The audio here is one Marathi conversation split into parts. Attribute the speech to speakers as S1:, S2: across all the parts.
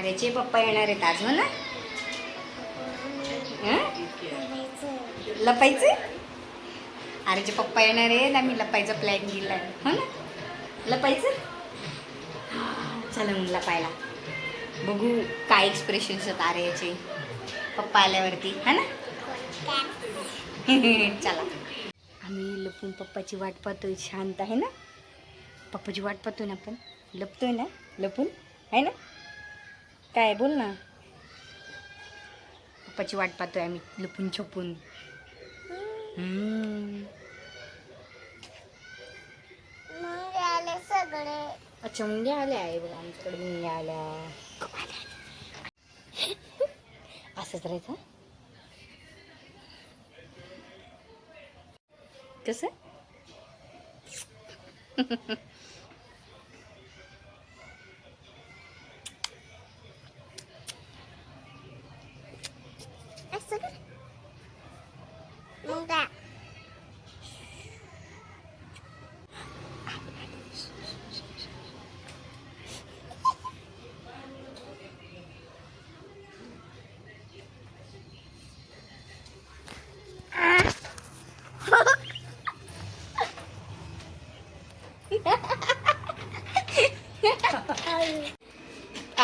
S1: आर्याचे पप्पा येणार आहेत आज हो ना? हं? लपायचे? आर्याचे पप्पा येणार आहेत आम्ही लपायचा प्लॅन केला हो ना? लपायचं? चला मग लपायला. बघू काय एक्सप्रेशन्स आहेत आर्याचे पप्पा आल्यावरती हा ना? चला. आम्ही लपून पप्पाची वाट पाहतोय शांत आहे ना? पप्पाची वाट पाहतोय ना आपण? लपतोय ना? लपून? आहे ना? काय बोल ना. पप्पाची वाट पाहतोय आम्ही लपून छपून. अच्छा मुंग्या आल्या आहे बघा आमच्याकडे मुंग्या आल्या. असंच राहायचं कसं
S2: असं कर मग काय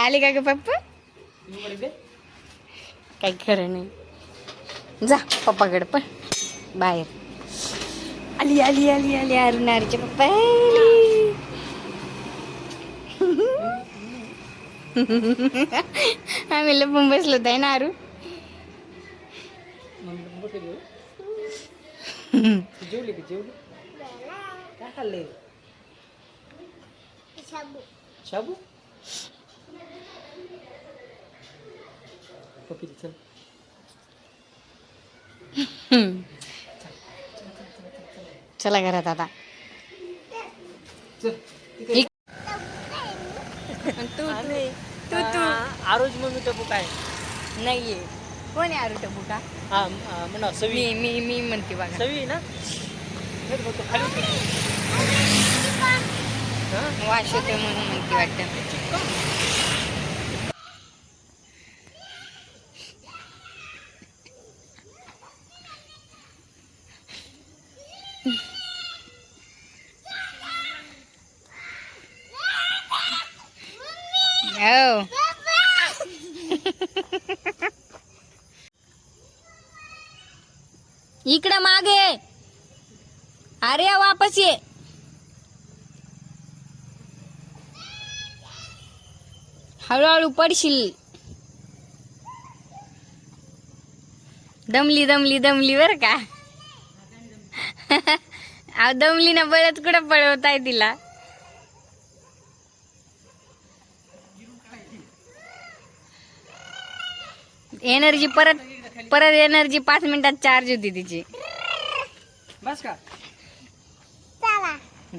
S1: आले का ग पप्पा? काही खरं नाही. जा पप्पाकडे पण. बाहेर. आली आली आली आली अरुणारीचे पप्पा आम्ही लपून बसलो आहे ना अरू
S3: जेवली की जेवली? काय खाल्ले
S2: शाबू
S3: शाबू पपी चल.
S1: चला घरात आता. तू तू तू
S3: आरोज मम्मी टपू काय?
S1: नाहीये. कोण आहे अरू टबू का?
S3: हा म्हणा सवी.
S1: मी मी मी म्हणते बघा.
S3: सवी ना? खाली?
S1: वाश होते म्हणून म्हणते वाटतं. हो. इकडं मागे. अरे वापस ये. हळूहळू पडशील. दमली दमली दमली बर का. अहो दमली ना बळत कुठं पळवताय तिला. एनर्जी परत परत एनर्जी पाच मिनिटात चार्ज होती तिची.
S3: बस का?
S2: चला.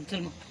S3: चल मग.